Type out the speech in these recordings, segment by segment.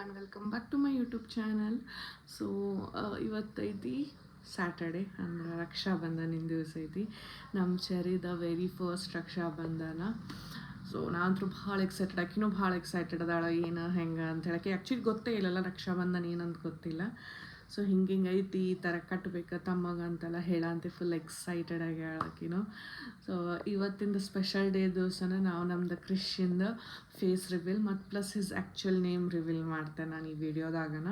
And welcome back to my YouTube channel so ಇವತ್ತೈತಿ Saturday ಅಂದ್ರೆ ರಕ್ಷಾಬಂಧನಿನ ದಿವಸ ಐತಿ. ನಮ್ಮ ಚರಿದ ವೆರಿ ಫಸ್ಟ್ ರಕ್ಷಾಬಂಧನ. ಸೊ ನಾನಂತೂ ಭಾಳ ಎಕ್ಸೈಟೆಡ್ ಆಕಿನೂ ಭಾಳ ಎಕ್ಸೈಟೆಡ್ ಅದಾಳ. ಏನು, ಹೆಂಗೆ ಅಂತ ಹೇಳಕ್ಕೆ ಆ್ಯಕ್ಚುಲಿ ಗೊತ್ತೇ ಇಲ್ಲಲ್ಲ ರಕ್ಷಾಬಂಧನ ಏನಂತ ಗೊತ್ತಿಲ್ಲ. ಸೊ ಹಿಂಗೆ ಹಿಂಗೆ ಐತಿ, ಈ ಥರ ಕಟ್ಬೇಕು ತಮ್ಮಗ ಅಂತೆಲ್ಲ ಹೇಳಂತೆ ಫುಲ್ ಎಕ್ಸೈಟೆಡ್ ಆಗಿ ಹೇಳಕಿನು ಸೊ ಇವತ್ತಿಂದ ಸ್ಪೆಷಲ್ ಡೇ ದಿವಸನ ನಾವು ನಮ್ದು ಕ್ರಿಶ್ಚಿಂದ ಫೇಸ್ ರಿವೀಲ್ ಮತ್ತು plus his actual name reveal ಮಾಡ್ತೇನೆ ನಾನು ಈ ವಿಡಿಯೋದಾಗನ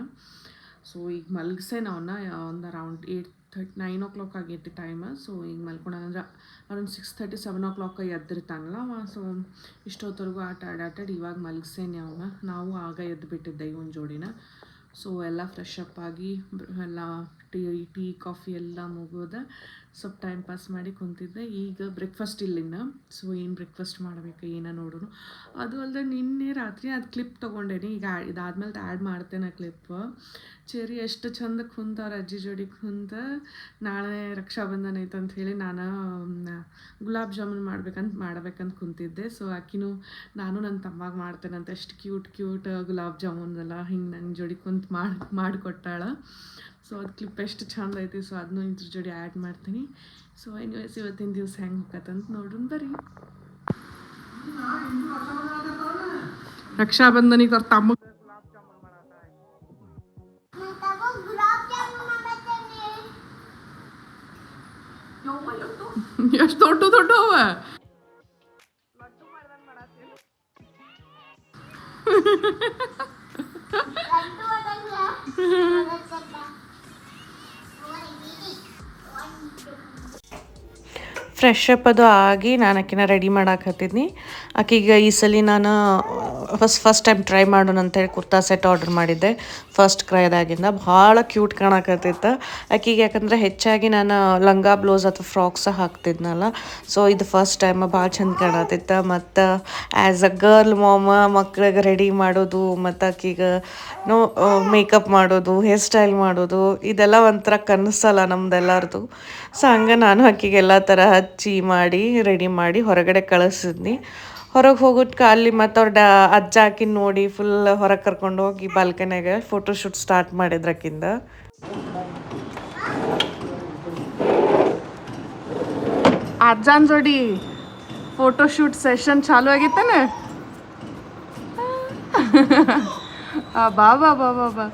ಸೊ ಈಗ ಮಲಗಿಸೆ ನಾವನ್ನ ಒಂದು around eight thirty nine o'clock ಆಗೈತಿ ಟೈಮ್ ಸೊ ಈಗ ಮಲ್ಕೊಂಡು ಅಂದ್ರೆ around six thirty seven o'clock ಎದ್ದಿರ್ತಾನಲ್ಲ so ಇಷ್ಟೊತ್ತವರೆಗೂ ಆಟ ಆಡಾಟಾಡಿ ಇವಾಗ ಮಲಗಿಸೇನೆ ಅವನ. ನಾವು ಆಗ ಎದ್ದು ಬಿಟ್ಟಿದ್ದೆ ಇವನ್ ಜೋಡಿನ. ಸೊ ಎಲ್ಲ ಫ್ರೆಶ್ ಅಪ್ ಆಗಿ, ಎಲ್ಲ ಟೀ ಟೀ, ಕಾಫಿ ಎಲ್ಲ ಮುಗೋದೆ ಸ್ವಲ್ಪ ಟೈಮ್ ಪಾಸ್ ಮಾಡಿ ಕುಂತಿದ್ದೆ. ಈಗ ಬ್ರೇಕ್ಫಾಸ್ಟ್ ಇಲ್ಲಿನ ಸೊ ಏನು ಬ್ರೇಕ್ಫಾಸ್ಟ್ ಮಾಡಬೇಕು, ಏನೋ ನೋಡೋಣ ಅದು ಅಲ್ಲದೆ ನಿನ್ನೆ ರಾತ್ರಿ ಅದು ಕ್ಲಿಪ್ ತೊಗೊಂಡೇನಿ. ಈಗ ಇದಾದ್ಮೇಲೆ ಆ್ಯಡ್ ಮಾಡ್ತೇನೆ ಕ್ಲಿಪ್ ಚೇರಿ ಎಷ್ಟು ಚಂದ ಕುಂತಾರ ಅಜ್ಜಿ ಜೋಡಿ ಕುಂತ ನಾಳೆ ರಕ್ಷಾಬಂಧನ ಐತೆ ಅಂತ ಹೇಳಿ ನಾನು ಗುಲಾಬ್ ಜಾಮೂನ್ ಮಾಡ್ಬೇಕಂತ ಮಾಡ್ಬೇಕಂತ ಕುಂತಿದ್ದೆ. ಸೊ ಆಕಿನೂ ನಾನು ನನ್ನ ತಮ್ಮಾಗ ಮಾಡ್ತೇನಂತ ಎಷ್ಟು ಕ್ಯೂಟ್ ಕ್ಯೂಟ್ ಗುಲಾಬ್ ಜಾಮೂನ್ ಎಲ್ಲ ಹಿಂಗೆ ನನ್ನ ಜೋಡಿ ಕುಂತ ಮಾಡಿ ಮಾಡಿಕೊಟ್ಟಾಳ. ಸೊ ಅದು ಕ್ಲಿಪ್ ಎಷ್ಟು ಚಂದ ಐತಿ. ಸೊ ಅದನ್ನೂ ಇದ್ರ ಜೋಡಿ ಆ್ಯಡ್ ಮಾಡ್ತೀನಿ. ಸೊ ಎನಿವೇಸ್ ಇವತ್ತಿನ ದಿವಸ ಹೆಂಗೆ ಹೋಗತ್ತಂತ ನೋಡ್ರಿ ಬರ್ರಿ ರಕ್ಷಾಬಂಧನಿಗೆ ಅವ್ರ ತಮ್ಮ ಎಷ್ಟು ದೊಡ್ಡ ದೊಡ್ಡ ಅವ ಫ್ರೆಶ್ ಅಪ್ ಅದು ಆಗಿ ನಾನು ಆಕಿನ ರೆಡಿ ಮಾಡಾಕತ್ತಿದ್ನಿ ಆಕಿಗೆ ಈ ಸಲ ನಾನು ಫಸ್ಟ್ ಫಸ್ಟ್ ಟೈಮ್ ಟ್ರೈ ಮಾಡೋಣ ಅಂತೇಳಿ ಕುರ್ತಾ ಸೆಟ್ ಆರ್ಡರ್ ಮಾಡಿದ್ದೆ. ಫಸ್ಟ್ ಕ್ರೈದಾಗಿಂದ ಭಾಳ ಕ್ಯೂಟ್ ಕಾಣಕತ್ತಿತ್ತು ಆಕಿಗೆ ಯಾಕಂದರೆ ಹೆಚ್ಚಾಗಿ ನಾನು ಲಂಗ ಬ್ಲೌಸ್ ಅಥವಾ ಫ್ರಾಕ್ಸ ಹಾಕ್ತಿದ್ನಲ್ಲ. ಸೊ ಇದು ಫಸ್ಟ್ ಟೈಮ್ ಭಾಳ ಚಂದ ಕಾಣತ್ತಿತ್ತು ಮತ್ತು ಆ್ಯಸ್ ಅ ಗರ್ಲ್ ಮಾಮ ಮಕ್ಳಿಗೆ ರೆಡಿ ಮಾಡೋದು, ಮತ್ತು ಆಕಿಗೆ ನೋ ಮೇಕಪ್ ಮಾಡೋದು ಹೇರ್ ಸ್ಟೈಲ್ ಮಾಡೋದು, ಇದೆಲ್ಲ ಒಂಥರ ಕನಸಲ್ಲ ನಮ್ದೆಲ್ಲರದು. ಸೊ ಹಂಗೆ ನಾನು ಆಕಿಗೆ ಎಲ್ಲ ಥರ ಹಚ್ಚಿ ಮಾಡಿ ರೆಡಿ ಮಾಡಿ ಹೊರಗಡೆ ಕಳಿಸಿದ್ನಿ. ಹೊರಗೆ ಹೋಗೋದ್ಕೆ ಅಲ್ಲಿ ಮತ್ತು ಅವ್ರ ಡಾ, ಅಜ್ಜ ಹಾಕಿ ನೋಡಿ ಫುಲ್ ಹೊರಗೆ ಕರ್ಕೊಂಡು ಹೋಗಿ ಬಾಲ್ಕನಿಯಾಗ ಫೋಟೋಶೂಟ್ ಸ್ಟಾರ್ಟ್ ಮಾಡಿದ್ರಕ್ಕಿಂದ ಅಜ್ಜನ್ ಜೋಡಿ ಫೋಟೋಶೂಟ್ ಸೆಷನ್ ಚಾಲು ಆಗಿತ್ತಾನೆ? ಬಾ ಬಾ ಬಾ ಬಾ ಬಾ.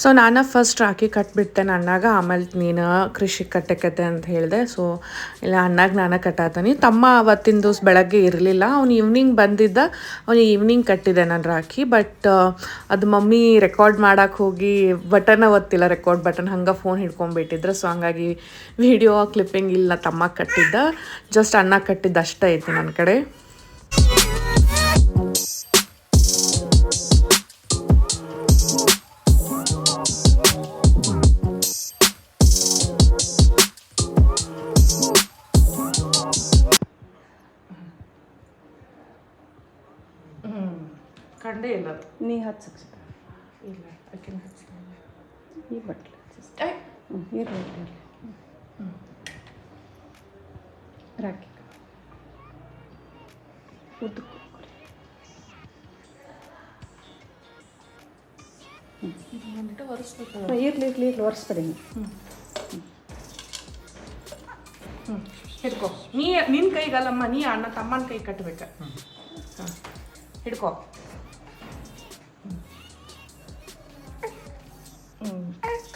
ಸೊ ನಾನು ಫಸ್ಟ್ ರಾಕಿ ಕಟ್ಬಿಡ್ತೆ ಅಣ್ಣಾಗ ಆಮೇಲೆ ನೀನು ಕೃಷಿ ಕಟ್ಟಕತ್ತೆ ಅಂತ ಹೇಳಿದೆ. ಸೊ ಇಲ್ಲ, ಅಣ್ಣಾಗ ನಾನು ಕಟ್ಟಾತೀನಿ. ತಮ್ಮ ಅವತ್ತಿನ ದಿವಸ ಬೆಳಗ್ಗೆ ಇರಲಿಲ್ಲ. ಅವ್ನು ಈವ್ನಿಂಗ್ ಬಂದಿದ್ದ. ಅವ್ನು ಈವ್ನಿಂಗ್ ಕಟ್ಟಿದೆ ನಾನು ರಾಖಿ ಬಟ್ ಅದು ಮಮ್ಮಿ ರೆಕಾರ್ಡ್ ಮಾಡೋಕೆ ಹೋಗಿ ಬಟನ್ ಒತ್ತಿಲ್ಲ ರೆಕಾರ್ಡ್ ಬಟನ್ ಹಂಗೆ ಫೋನ್ ಹಿಡ್ಕೊಂಡ್ಬಿಟ್ಟಿದ್ರೆ. ಸೊ ಹಂಗಾಗಿ ವಿಡಿಯೋ ಕ್ಲಿಪ್ಪಿಂಗ್ ಇಲ್ಲ ತಮ್ಮ ಕಟ್ಟಿದ್ದ. ಜಸ್ಟ್ ಅಣ್ಣ ಕಟ್ಟಿದ್ದು ಅಷ್ಟೇ ಐತಿ ನನ್ನ ಕಡೆ. ಕಂಡೇ ಇಲ್ಲ ನೀ ಹಚ್ಚಕ್ಕೆ ಇಲ್ಲ ಆಕಿನ ಈ ಬಟ್ಲು ಹ್ಞೂ ಇರಲಿ ಇರಲಿ ರಾಕಿ ಉದ್ದಕ್ಕೆ ಇರಲಿ ಇರಲಿ ಇರಲಿ ಒರೆಸ್ಬೇಡಿ ನೀವು ಹಿಡ್ಕೊ ನೀ ನಿನ್ನ ಕೈಗಲ್ಲಮ್ಮ ನೀ ಅಣ್ಣ ತಮ್ಮನ ಕೈ ಕಟ್ಟಬೇಕು ಹಾಂ ಹಿಡ್ಕೊ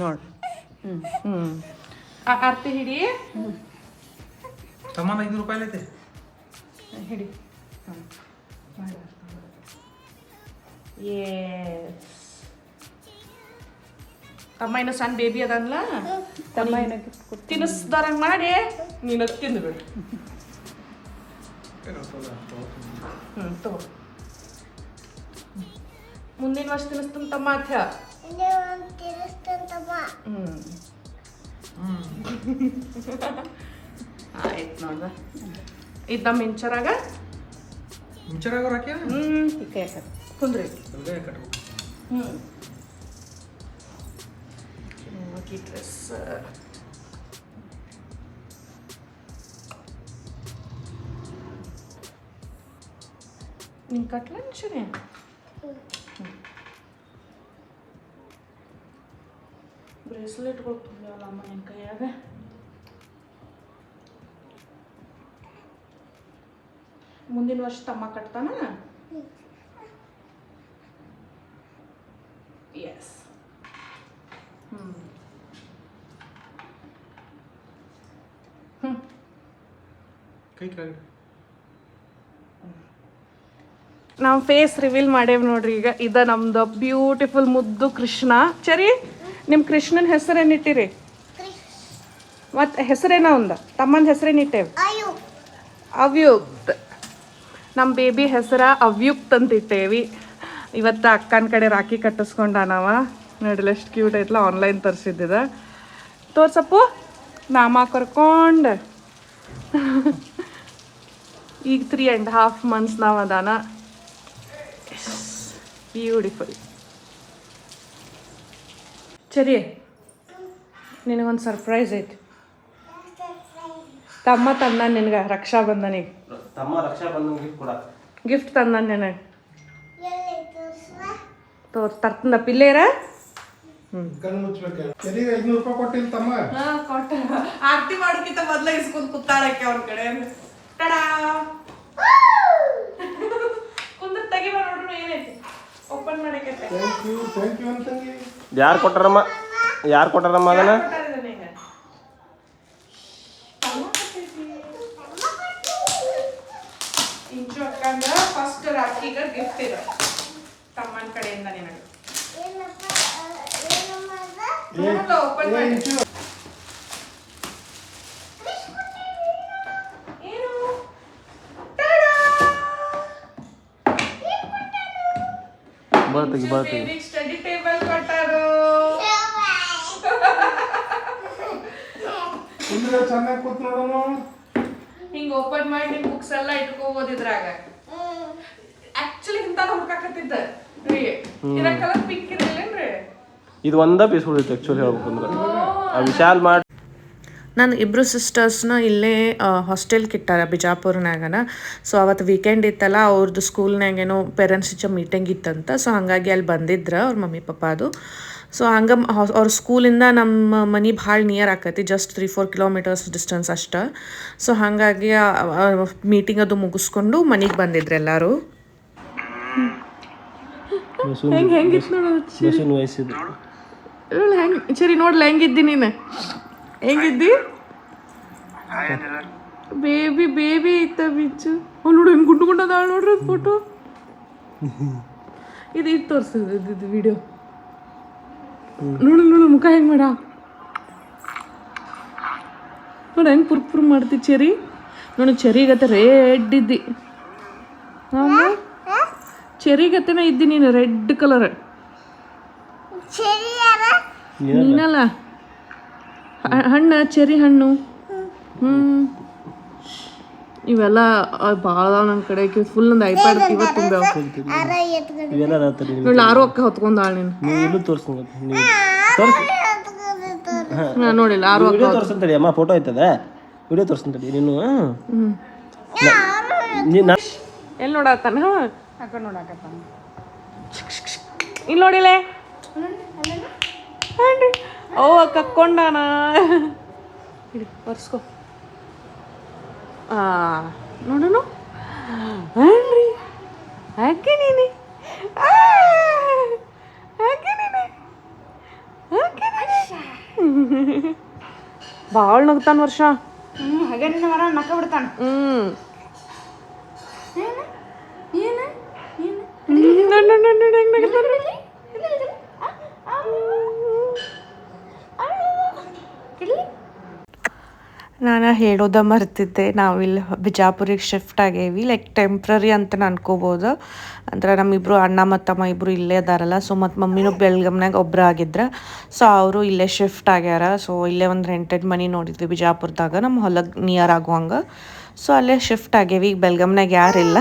ನೋಡಿ. ಹ್ಞೂ ಹ್ಞೂ ಆರ್ತಿ ಹಿಡಿ. ತಮ್ಮನ ಐನೂರು ರೂಪಾಯಿ ಐತೆ. ಹಿಡಿ. ಏ ತಮ್ಮ ಇನ್ನು ಸಣ್ಣ ಬೇಬಿ ಅದನ್ಲ ತಮ್ಮ ಕೊಟ್ಟು ತಿನ್ನಿಸ್ದಾರಂಗೆ ಮಾಡಿ. ನೀನು ತಿಂದು ಬಿಡು ಹ್ಞೂ ತಗೋ. ಮುಂದಿನ ವರ್ಷ ತಿನ್ನಿಸ್ತಾನ ತಮ್ಮ ಅಂತ ಹೇಳ ಹ್ಞೂ ಆಯ್ತು ನೋಡ್ದ ಇದು ನಮ್ಮ ಇಂಚರಾಗ? ಮುಂಚೆನಾಗ ಹಾಕ್ಯ ಹ್ಞೂ. ಕುಂದ್ರಿ. ಹ್ಞೂ ಡ್ರೆಸ್ ನಿನ್ ಕಟ್ಲ ಶನಿ? ಬ್ರೇಸ್ಲೆಟ್ಗಳು ತುಂಬ್ಯಾವಲ್ಲ ಅಮ್ಮ ನಿನ್ನ ಕೈಯಾಗ ಮುಂದಿನ ವರ್ಷ ತಮ್ಮ ಕಟ್ತಾನ ಎಸ್ ಹ್ಞೂ ಹ್ಞೂ ಕೈ ಕೆಳಗಡೆ ನಾವು ಫೇಸ್ ರಿವೀಲ್ ಮಾಡೇವಿ ನೋಡ್ರಿ ಈಗ. ಇದ ನಮ್ದು ಬ್ಯೂಟಿಫುಲ್ ಮುದ್ದು ಕೃಷ್ಣ. ಚರಿ ನಿಮ್ಮ ಕೃಷ್ಣನ ಹೆಸರೇನಿಟ್ಟಿರಿ ಮತ್ತು ಹೆಸರೇನ ಒಂದ? ತಮ್ಮನ ಹೆಸರೇನಿಟ್ಟೇವಿ ಅವ್ಯುಕ್ತ್. ನಮ್ಮ ಬೇಬಿ ಹೆಸರ ಅವ್ಯುಕ್ತ್ ಅಂತ ಇಟ್ಟೇವಿ. ಇವತ್ತು ಅಕ್ಕನ ಕಡೆ ರಾಖಿ ಕಟ್ಟಿಸ್ಕೊಂಡಾನವ. ನೋಡಿಲ್ಲ ಎಷ್ಟು ಕ್ಯೂಟ್ ಐತ್ಲ ಆನ್ಲೈನ್ ತರಿಸಿದ್ದಿದ. ತೋರ್ಸಪ್ಪು, ನಾಮ ಕರ್ಕೊಂಡು. ಈಗ ತ್ರೀ ಆ್ಯಂಡ್ ಹಾಫ್ ಮಂತ್ಸ್ ನಾವು ಅದಾನ. ಬ್ಯೂಟಿಫುಲ್ ಸರಿ ನಿನಗೊಂದು ಸರ್ಪ್ರೈಸ್ ಐತಿ ತಮ್ಮ ತಂದ ನಿನಗೆ ರಕ್ಷಾ ಬಂಧನಿಗೆ. ತಮ್ಮ ರಕ್ಷಾ ಬಂಧನ ಗಿಫ್ಟ್ ಕೊಡ. ಗಿಫ್ಟ್ ತಂದ ನಿನಗೆ. ತೋರ್ ತರ್ತಂದ ಪಿಲ್ಲೇರ ಕಣ್ಣು ಮುಚ್ಚಬೇಕು ಸರಿ ಐದ್ನೂರು ರೂಪಾಯಿ ಕೊಟ್ಟಿಲ್ಲ ತಮ್ಮ? ಕೊಟ್ಟ. ಆರತಿ ಮಾಡೋಕ್ಕಿಂತ ಮೊದಲೇ ಇಸ್ಕೊಂಡು ಕುತ್ತಾಳಕ್ಕೆ ಅವ್ರ ಕಡೆ. ಟಡಾ ಕುಂದ್ರ ತೆಗಿಬ ನೋಡ್ರು ಏನೈತಿ ಓಪನ್ ಮಾಡಕ್ಕೆ ಥ್ಯಾಂಕ್ ಯು ಥ್ಯಾಂಕ್ ಯು ಅಂತಂಗಿ. ಯಾರು ಕೊಟ್ಟಾರಮ್ಮ? ಯಾರು ಕೊಟ್ಟಾರಮ್ಮ ಅದನ್ನ? ಇಂಚು ಫಸ್ಟ್ ರಾಖಿಗ ಗಿಫ್ಟ್ ಇದೆ. ತಮ್ಮನ ಕಡೆಯಿಂದ ನಿನಗೆ. ಓಪನ್ ಮಾಡಿ. ಬರ್ತೀವಿ. ಬೇಬಿಗೆ ಸ್ಟಡಿ ಟೇಬಲ್ ಕೊಟ್ಟರು. ಕುಂದ್ರೆ ಚೆನ್ನಾಗಿ ಕೂತ್ ನೋಡೋಣ. ಹಿಂಗ ಓಪನ್ ಮಾಡಿ ನಿಮ್ ಬುಕ್ಸ್ ಎಲ್ಲ ಇಟ್ಕೋಬಹುದು ಇದ್ರಾಗ. ಆಕ್ಚುಲಿ ಇಂತ ಹುಡ್ಕಾಕತ್ತಿದ್ದ ರೀ ಇದ್ರ ಕಲರ್ ಪಿಂಕ್ ಇರಲ್ಲೇನ್ರಿ ಇದು ಒಂದ ಪೀಸ್ ಉಳಿತು ಆಕ್ಚುಲಿ ಹೇಳ್ಬೇಕು ಅಂದ್ರೆ. ಆ ವಿಶಾಲ್ ಮಾಡಿ ನಾನು ಇಬ್ಬರು ಸಿಸ್ಟರ್ಸ್ನ ಇಲ್ಲೇ ಹಾಸ್ಟೆಲ್ಗೆ ಇಟ್ಟಾರ ಬಿಜಾಪುರ್ನಾಗನ. ಸೊ ಅವತ್ತು ವೀಕೆಂಡ್ ಇತ್ತಲ್ಲ ಅವ್ರದ್ದು ಸ್ಕೂಲ್ನಾಗೇನೋ ಪೇರೆಂಟ್ಸ್ ಜೊತೆ ಮೀಟಿಂಗ್ ಇತ್ತಂತ. ಸೊ ಹಾಗಾಗಿ ಅಲ್ಲಿ ಬಂದಿದ್ರು ಅವ್ರ ಮಮ್ಮಿ ಪಪ್ಪಾದು ಸೊ ಹಂಗೆ ಅವ್ರ ಸ್ಕೂಲಿಂದ ನಮ್ಮ ಮನೆ ಭಾಳ ನಿಯರ್ ಆಕತಿ just three four kilometres distance ಅಷ್ಟೇ. ಸೊ ಹಾಗಾಗಿ ಮೀಟಿಂಗ್ ಅದು ಮುಗಿಸ್ಕೊಂಡು ಮನೆಗೆ ಬಂದಿದ್ರು ಎಲ್ಲರೂ. ಹೆಂಗೆ ಹೆಂಗಿತ್ತು ಹೆಂಗೆ ಸರಿ ನೋಡ್ಲ ಹೆಂಗಿದ್ದಿ ನೀನು? ಹೆಂಗಿದ್ದಿ? ಬೇಬಿ ಬೇಬಿ ಇತ್ತ ಬಿಚ್ಚು. ಅವ್ನು ನೋಡು ಹೆಂಗೆ ಗುಂಡು ಗುಂಡು ಅದಾಳ ನೋಡ್ರಿ ಅದು ಫೋಟೋ ಇದು ಇದು ತೋರಿಸಿದ್ದು ಇದು ವಿಡಿಯೋ ನೋಡು ನೋಡು ಮುಖ ಹೆಂಗೆ ಮಾಡ? ನೋಡು ಹೆಂಗೆ ಪುರ್ ಪುರ್ ಮಾಡ್ತಿ ಚೆರಿ. ನೋಡು ಚೆರಿಗತ್ತೆ ರೆಡ್ ಇದ್ದಿ. ಚೆರಿಗತ್ತೆನ ಇದ್ದಿ ನೀನು ರೆಡ್ ಕಲರ್. ನೀನಲ್ಲ? ಹಣ್ಣು ಚೆರಿ ಹಣ್ಣು. ಹ್ಞೂ ಇವೆಲ್ಲ ಭಾಳ ಅದಾವ ನನ್ನ ಕಡೆ. ಫುಲ್ ಒಂದು ಐಪ್ಯಾಡ್ ಇವತ್ತು ತುಂಬ್ಯಾವ. ಇವೆಲ್ಲ ನೋಡಿ ಆರು ಅಕ್ಕ ಹೊತ್ಕೊಂಡಾಳ ನೀನು. ನೀವು ಇಲ್ಲೂ ತೋರಿಸ್ತೀನಿ ನೀವು ತೋರಿಸಿ ನಾ ನೋಡಿಲ್ಲ ಆರು ಅಕ್ಕ ವಿಡಿಯೋ ತೋರಿಸ್ತಂತಡಿ ಅಮ್ಮ ಫೋಟೋ ಐತದ? ವಿಡಿಯೋ ತೋರಿಸ್ತಂತಡಿ ನೀನು ಎಲ್ಲಿ ನೋಡತ್ತಾನ ನೋಡಾಕತ್ತಾನ ಇಲ್ಲಿ ನೋಡಿಲೆ? ಓ ಕಕ್ಕೊಂಡಾನ. ಇಡಿ ಬರ್ಸ್ಕೊ ಆ ನೋಡೋಣ ಹಾನ್ರಿ ಹಾಕಿ ನೀನೆ. ಹಾಕಿ ನೀನೆ. ಹಾಕಿ ನೀನೆ. ಭಾಳ ನಗ್ತಾನ ವರ್ಷ. ಹ್ಞೂ ಹಾಗೆ ನಿನ್ನ ಮರ ನಕ್ಕ ಬಿಡ್ತಾನ. ಹ್ಞೂ ಏನು? ಏನು? ಏನು ನೋಡ್ ನೋಡ್ ನೋಡ್ ನೋಡ್ ಹೆಂಗ್ ನಗ್ತಾನ. ನಾ ಹೇಳೋದ ಮರ್ತಿದ್ದೆ. ನಾವಿಲ್ಲಿ ಬಿಜಾಪುರಿಗೆ ಶಿಫ್ಟ್ ಆಗೇವಿ. ಲೈಕ್ ಟೆಂಪ್ರರಿ ಅಂತ ಅನ್ಕೋಬೋದು ಅಂದ್ರೆ ನಮ್ಮಿಬ್ರು ಅಣ್ಣ ಮತ್ತು ತಮ್ಮ ಇಬ್ಬರು ಇಲ್ಲೇ ಅದಾರಲ್ಲ. ಸೊ ಮತ್ತು ಮಮ್ಮಿನೂ ಬೆಳಗಮ್ನಾಗ ಒಬ್ಬರು ಆಗಿದ್ರ. ಸೊ ಅವರು ಇಲ್ಲೇ ಶಿಫ್ಟ್ ಆಗ್ಯಾರ. ಸೊ ಇಲ್ಲೇ ಒಂದು ರೆಂಟೆಡ್ ಮನಿ ನೋಡಿದ್ವಿ ಬಿಜಾಪುರದಾಗ. ನಮ್ಮ ಹೊಲಕ್ಕೆ ನಿಯರ್ ಆಗುವಂಗೆ. ಸೊ ಅಲ್ಲೇ ಶಿಫ್ಟ್ ಆಗೇವಿ. ಈಗ ಬೆಳಗಮ್ನಾಗ ಯಾರಿಲ್ಲ.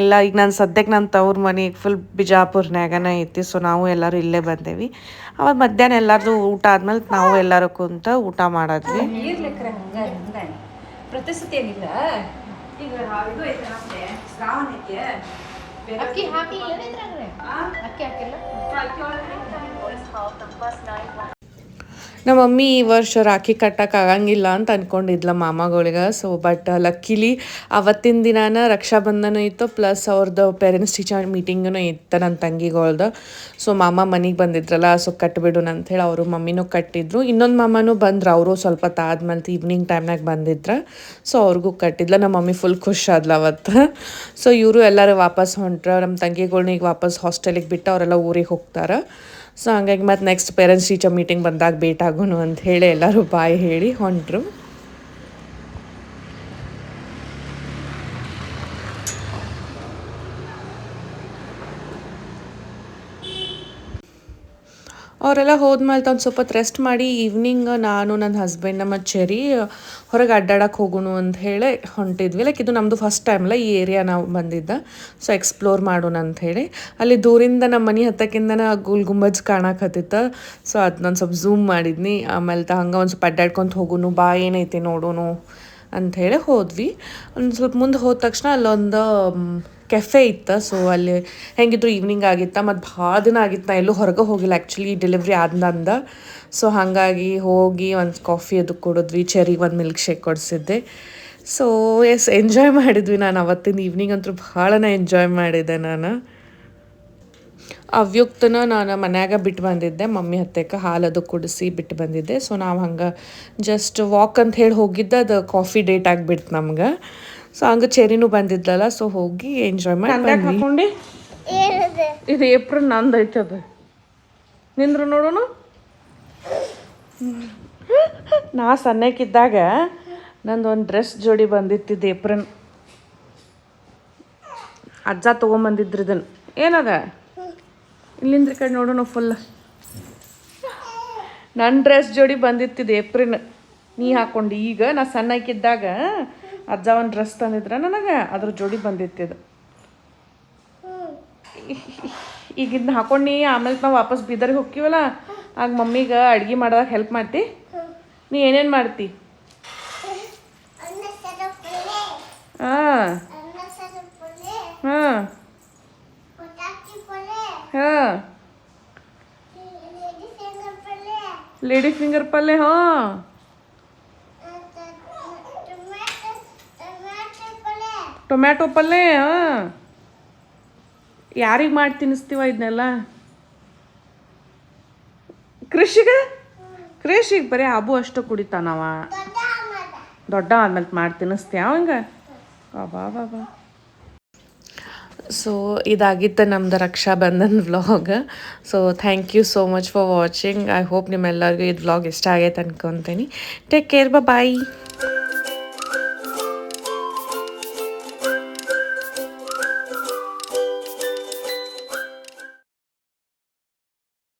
ಎಲ್ಲ ಈಗ ನಾನು ಸದ್ಯಕ್ಕೆ ನನ್ನ ತವ್ರ ಮನೆ ಫುಲ್ ಬಿಜಾಪುರ್ನಾಗನ ಐತಿ ಸೊ ನಾವು ಎಲ್ಲರೂ ಇಲ್ಲೇ ಬಂದೇವಿ. ಅವಾಗ ಮಧ್ಯಾಹ್ನ ಎಲ್ಲರದು ಊಟ ಆದ್ಮೇಲೆ ನಾವು ಎಲ್ಲರೂ ಕುಂತ ಊಟ ಮಾಡಿದ್ವಿ. ನಮ್ಮ ಮಮ್ಮಿ ಈ ವರ್ಷ ರಾಖಿ ಕಟ್ಟಕ್ಕೆ ಆಗಂಗಿಲ್ಲ ಅಂತ ಅಂದ್ಕೊಂಡಿದ್ಲ ಮಾಮಗಳಿಗೆ. ಸೊ ಬಟ್ ಲಕ್ಕಿಲಿ ಅವತ್ತಿನ ದಿನಾನ ರಕ್ಷಾಬಂಧನ ಇತ್ತು ಪ್ಲಸ್ ಅವ್ರದ್ದು ಪೇರೆಂಟ್ಸ್ ಟೀಚರ್ ಮೀಟಿಂಗೂ ಇತ್ತು ನನ್ನ ತಂಗಿಗಳ್ದು. ಸೊ ಮಾಮ ಮನೆಗೆ ಬಂದಿದ್ರಲ್ಲ ಸೊ ಕಟ್ಬಿಡು ಹೇಳಿ ಅವರು ಮಮ್ಮಿನೂ ಕಟ್ಟಿದ್ರು. ಇನ್ನೊಂದು ಮಾಮನೂ ಬಂದ್ರು, ಅವರು ಸ್ವಲ್ಪ ತಾದ್ಮೇಲೆ ಈವ್ನಿಂಗ್ ಟೈಮ್ನಾಗ ಬಂದಿದ್ರ. ಸೊ ಅವ್ರಿಗೂ ಕಟ್ಟಿದ್ಲ ನಮ್ಮ ಮಮ್ಮಿ ಫುಲ್ ಖುಷಿ ಆದ್ಲ ಅವತ್ತು ಸೊ ಇವರು ಎಲ್ಲರೂ ವಾಪಸ್ ಹೊಂಟ್ರ ನಮ್ಮ ತಂಗಿಗಳ್ನ ಈಗ ವಾಪಸ್ ಹಾಸ್ಟೆಲಿಗೆ ಬಿಟ್ಟು ಅವರೆಲ್ಲ ಊರಿಗೆ ಹೋಗ್ತಾರೆ. ಸೊ ಹಂಗಾಗಿ ಮತ್ತು ನೆಕ್ಸ್ಟ್ ಪೇರೆಂಟ್ಸ್ ಟೀಚರ್ ಮೀಟಿಂಗ್ ಬಂದಾಗ ಭೇಟ್ ಆಗೋಣ ಅಂತ ಹೇಳಿ ಎಲ್ಲರೂ ಬಾಯ್ ಹೇಳಿ ಹೊಂಟ್ರು. ಅವರೆಲ್ಲ ಹೋದ್ಮೇಲೆ ಒಂದು ಸ್ವಲ್ಪ ರೆಸ್ಟ್ ಮಾಡಿ ಈವ್ನಿಂಗ್ ನಾನು ನನ್ನ ಹಸ್ಬೆಂಡ್ ನಮ್ಮ ಚೆರಿ ಹೊರಗೆ ಅಡ್ಡಾಡಕ್ಕೆ ಹೋಗೋಣ ಅಂತ ಹೇಳಿ ಹೊಂಟಿದ್ವಿ. ಲೈಕ್ ಇದು ನಮ್ಮದು ಫಸ್ಟ್ ಟೈಮ್ ಅಲ್ಲ, ಈ ಏರಿಯಾ ನಾವು ಬಂದಿದ್ದ. ಸೊ ಎಕ್ಸ್ಪ್ಲೋರ್ ಮಾಡೋಣ ಅಂತ ಹೇಳಿ. ಅಲ್ಲಿ ದೂರಿಂದ ನಮ್ಮ ಮನೆ ಹತ್ತಕ್ಕಿಂದನ ಗುಲ್ ಗುಂಬಜ್ ಕಾಣಕತ್ತಿತ್ತ ಸೊ ನಾನು ಸ್ವಲ್ಪ ಝೂಮ್ ಮಾಡಿದ್ನಿ. ಆಮೇಲೆ ತ ಹಂಗೆ ಒಂದು ಸ್ವಲ್ಪ ಅಡ್ಡಾಡ್ಕೊಂತ ಹೋಗೋಣ. ಬಾ, ಏನೈತಿ ನೋಡೋಣ. ಅಂತ ಹೇಳಿ ಹೋದ್ವಿ. ಒಂದು ಸ್ವಲ್ಪ ಮುಂದೆ ಹೋದ ತಕ್ಷಣ ಅಲ್ಲೊಂದು ಕೆಫೆ ಇತ್ತು. ಸೊ ಅಲ್ಲಿ ಹೆಂಗಿದ್ರು ಈವ್ನಿಂಗ್ ಆಗಿತ್ತು. ಮತ್ತು ಭಾಳ ದಿನ ಆಗಿತ್ತು. ನಾ ಎಲ್ಲೂ ಹೊರಗೆ ಹೋಗಿಲ್ಲ. ಆ್ಯಕ್ಚುಲಿ ಡೆಲಿವ್ರಿ ಆದ್ನಂದ ಸೊ ಹಾಗಾಗಿ ಹೋಗಿ ಒಂದು ಕಾಫಿ ಅದು ಕೊಡಿದ್ವಿ. ಚೆರಿಗೆ ಒಂದು ಮಿಲ್ಕ್ ಶೇಕ್ ಕೊಡಿಸಿದ್ದೆ. ಸೊ ಎಸ್ ಎಂಜಾಯ್ ಮಾಡಿದ್ವಿ ನಾನು ಅವತ್ತಿನ ಈವ್ನಿಂಗ್ ಅಂತೂ ಭಾಳನ ಎಂಜಾಯ್ ಮಾಡಿದೆ ನಾನು. ಅವ್ಯುಕ್ತನ ನಾನು ಮನ್ಯಾಗ ಬಿಟ್ಟು ಬಂದಿದ್ದೆ ಮಮ್ಮಿ ಹತ್ತಕ್ಕೆ ಅದು ಕುಡಿಸಿ ಬಿಟ್ಟು ಬಂದಿದ್ದೆ. ಸೊ ನಾವು ಹಂಗೆ ಜಸ್ಟ್ ವಾಕ್ ಅಂತ ಹೇಳಿ ಹೋಗಿದ್ದೆ ಅದು ಕಾಫಿ ಡೇಟ್ ಆಗಿಬಿಡ್ತು ನಮ್ಗೆ. ಸೊ ಹಂಗೆ ಚೆರಿನೂ ಬಂದಿದ್ಲಲ್ಲ ಸೊ ಹೋಗಿ ಎಂಜಾಯ್ ಮಾಡಿ ಇದು ಏಪ್ರಿಲ್ ನಂದು ಐತೆ ಅದು. ನಿಂದ್ರು ನೋಡೋಣ ನಾ ಸಣ್ಣಕ್ಕಿದ್ದಾಗ ನಂದು ಒಂದು ಡ್ರೆಸ್ ಜೋಡಿ ಬಂದಿತ್ತಿದ್ದು ಏಪ್ರನ್ ಅಜ್ಜ ತೊಗೊಂಬಂದಿದ್ರು ಇದನ್ನು ಏನದ? ಇಲ್ಲಿಂದ ಈ ಕಡೆ ನೋಡೋಣ ಫುಲ್ ನನ್ನ ಡ್ರೆಸ್ ಜೋಡಿ ಬಂದಿತ್ತಿದೆ ಏಪ್ರಿಲ್. ನೀ ಹಾಕೊಂಡು. ಈಗ ನಾ ಸಣ್ಣಕ್ಕಿದ್ದಾಗ ಅಜ್ಜ ಒಂದು ಡ್ರೆಸ್ ತಂದಿದ್ರ ನನಗೆ. ಅದ್ರ ಜೋಡಿ ಬಂದಿತ್ತಿದ್ದು ಈಗ ಇದನ್ನ ಹಾಕೊಂಡು ಆಮೇಲೆ ನಾವು ವಾಪಸ್ ಬೀದರ್ಗೆ ಹೋಗ್ತೀವಲ್ಲ ಆಗ ಮಮ್ಮಿಗೆ ಅಡುಗೆ ಮಾಡೋದಾಗ ಹೆಲ್ಪ್ ಮಾಡ್ತಿ. ನೀ ಏನೇನು ಮಾಡ್ತಿ? ಹಾಂ. ಹಾಂ. ಲೇಡಿ ಫಿಂಗರ್ ಪಲ್ಯ ಹಾಂ. ಟೊಮ್ಯಾಟೊ ಪಲ್ಯ ಹಾಂ. ಯಾರಿಗೆ ಮಾಡಿ ತಿನ್ನಿಸ್ತೀವ ಇದನ್ನೆಲ್ಲ ಕೃಷಿಗೆ? ಕೃಷಿಗೆ ಬರೀ ಹಬ್ಬು ಅಷ್ಟು ಕುಡಿತಾನವ. ದೊಡ್ಡ ಆದ್ಮೇಲೆ ಮಾಡಿ ತಿನ್ನಿಸ್ತೀಯ ಅವಂಗ? ಬಾಬಾ ಬಾಬಾ ಸೊ ಇದಾಗಿತ್ತು ನಮ್ದು Rakshabandhan vlog so thank you so much for watching I hope ನಿಮ್ಮೆಲ್ಲರಿಗೂ ಇದು ವ್ಲಾಗ್ ಇಷ್ಟ ಆಗೈತೆ ಅನ್ಕೊತೀನಿ. Take care bye